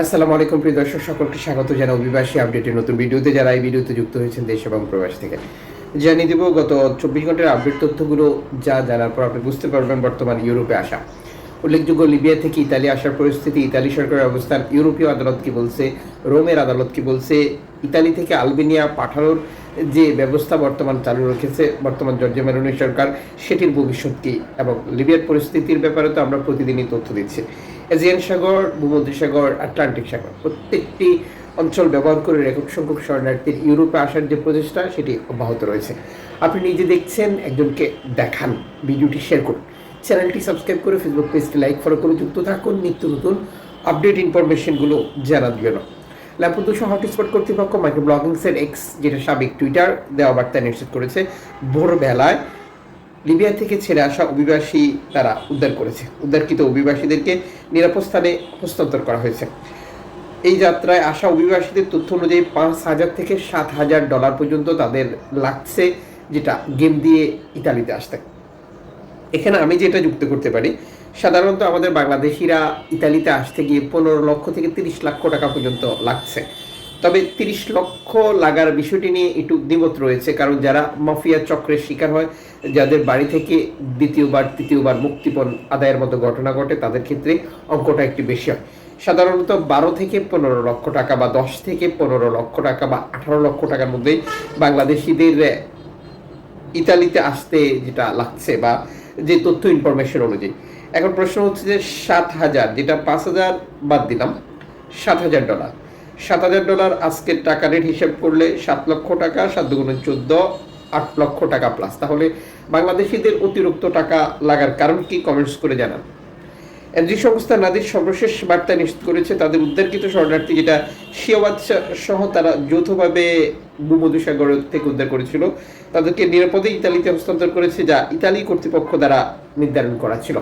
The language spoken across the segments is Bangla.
আসসালামু আলাইকুম, প্রিয় দর্শক, সকলকে স্বাগত জানাই অভিবাসী আপডেটের নতুন ভিডিওতে। যারা এই ভিডিওতে যুক্ত হয়েছেন দেশ এবং প্রবাস থেকে, জানিয়ে দেব গত চব্বিশ ঘণ্টার আপডেট তথ্যগুলো, যা জানার পর আপনি বুঝতে পারবেন বর্তমান ইউরোপে আসা। উল্লেখযোগ্য, লিবিয়া থেকে ইতালি আসার পরিস্থিতি, ইতালি সরকারের অবস্থান, ইউরোপীয় আদালত কি বলছে, রোমের আদালত কি বলছে, ইতালি থেকে আলবেনিয়া পাঠানোর যে ব্যবস্থা বর্তমান চালু রেখেছে, বর্তমান জর্জিয়া মেলোনি সরকার, সেটির ভবিষ্যৎ কি, এবং লিবিয়ার পরিস্থিতির ব্যাপারে তো আমরা প্রতিদিনই তথ্য দিচ্ছি। এজিয়ান সাগর, ভূমধ্যসাগর, আটলান্টিক সাগর। প্রত্যেকটি অঞ্চল ব্যবহার করে রেকর্ড সংখ্যক শরণার্থীর ইউরোপে আসার যে প্রচেষ্টা, সেটি অব্যাহত রয়েছে। আপনি নিজে দেখছেন, একজনকে দেখান, ভিডিওটি শেয়ার করুন। চ্যানেলটি সাবস্ক্রাইব করে ফেসবুক পেজটি লাইক, ফলো করে যুক্ত থাকুন। নিত্য নতুন আপডেট ইনফরমেশনগুলো জানার জন্য। ল্যাম্পুদূষণ হটস্পট কর্তৃপক্ষ মাইক্রো ব্লগিংসের এক্স যেটা সাবেক টুইটার দেওয়া বার্তা নিশ্চিত করেছে। ভোরবেলায় লিবিয়া থেকে ছেড়ে আসা অভিবাসী তারা উদ্ধার করেছে। উদ্ধারকৃত অভিবাসীদেরকে নিরাপদ স্থানে হস্তান্তর করা হয়েছে। এই যাত্রায় আসা অভিবাসীদের তথ্য অনুযায়ী পাঁচ হাজার থেকে সাত হাজার ডলার পর্যন্ত তাদের লাগছে, যেটা গেম দিয়ে ইতালিতে আসতে। এখানে আমি যেটা যুক্ত করতে পারি, সাধারণত আমাদের বাংলাদেশিরা ইতালিতে আসতে গিয়ে পনেরো লক্ষ থেকে তিরিশ লক্ষ টাকা পর্যন্ত লাগছে। তবে তিরিশ লক্ষ লাগার বিষয়টি নিয়ে একটু দ্বিমত রয়েছে, কারণ যারা মাফিয়া চক্রের শিকার হয়, যাদের বাড়ি থেকে দ্বিতীয়বার, তৃতীয়বার মুক্তিপণ আদায়ের মতো ঘটনা ঘটে, তাদের ক্ষেত্রে অঙ্কটা একটু বেশি হয়। সাধারণত বারো থেকে পনেরো লক্ষ টাকা বা দশ থেকে পনেরো লক্ষ টাকা বা আঠারো লক্ষ টাকার মধ্যে বাংলাদেশিদের, ইতালিতে আসতে যেটা লাগছে বা যে তথ্য ইনফরমেশন অনুযায়ী। এখন প্রশ্ন হচ্ছে যে সাত হাজার, যেটা পাঁচ হাজার বাদ দিলাম, সাত হাজার ডলার সাত হাজার ডলার আজকের টাকা রেট হিসাব করলে সাত লক্ষ টাকা, সাত দুগুণে চোদ্দ, আট লক্ষ টাকা প্লাস তাহলে বাংলাদেশিদের অতিরিক্ত টাকা লাগার কারণ কি কমেন্টস করে জানান। এনজি সংস্থা নাদির সর্বশেষ বার্তা নিশ্চিত করেছে, তাদের উদ্ধারকৃত শরণার্থী যেটা শিয়াবাদ সহ তারা যৌথভাবে ভূমধুসাগর থেকে উদ্ধার করেছিল, তাদেরকে নিরাপদে ইতালিতে হস্তান্তর করেছে যা ইতালি কর্তৃপক্ষ দ্বারা নির্ধারণ করা ছিল।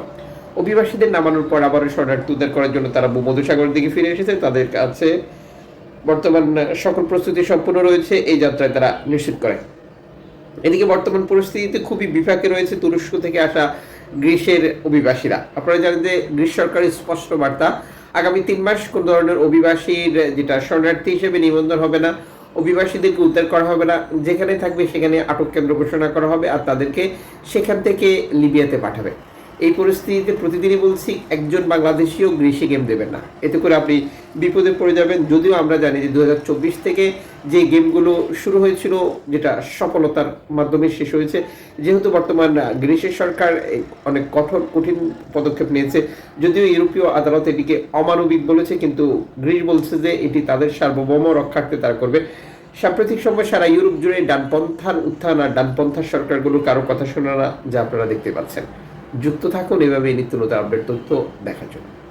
অভিবাসীদের নামানোর পর আবারও শরণার্থী উদ্ধার করার জন্য তারা ভূমধুসাগরের দিকে ফিরে এসেছে। তাদের কাছে বর্তমান সকল প্রস্তুতি সম্পূর্ণ রয়েছে, এই যাত্রায় তারা নিশ্চিত করে। এদিকে বর্তমান পরিস্থিতিতে খুবই বিপাকে রয়েছে তুরস্ক থেকে আসা গ্রীসের অভিবাসীরা। আপনারা জানেন যে গ্রীস সরকারের স্পষ্ট বার্তা, আগামী তিন মাস কোন ধরনের অভিবাসীর, যেটা শরণার্থী হিসেবে নিবন্ধন হবে না, অভিবাসীদেরকে উদ্ধার করা হবে না, যেখানে থাকবে সেখানে আটক কেন্দ্র ঘোষণা করা হবে আর তাদেরকে সেখান থেকে লিবিয়াতে পাঠাবে। এই পরিস্থিতিতে প্রতিদিনই বলছি, একজন বাংলাদেশিও গ্রীষ্মে গেম দেবেন না। এতে করে আপনি বিপদে পড়ে যাবেন। যদিও আমরা জানি যে দুহাজার চব্বিশ থেকে যে গেমগুলো শুরু হয়েছিল, যেটা সফলতার মাধ্যমে শেষ হয়েছে, যেহেতু বর্তমান গ্রীসের সরকার অনেক কঠোর, কঠিন পদক্ষেপ নিয়েছে, যদিও ইউরোপীয় আদালত এটিকে অমানবিক বলেছে, কিন্তু গ্রিস বলছে যে এটি তাদের সার্বভৌম রক্ষার্থে তারা করবে। সাম্প্রতিক সময় সারা ইউরোপ জুড়ে ডানপন্থার উত্থান আর ডানপন্থার সরকারগুলো কারও কথা শোনা না, যা আপনারা দেখতে পাচ্ছেন। যুক্ত থাকুন এভাবে নিত্য নতুন আপডেট তথ্য দেখার জন্য।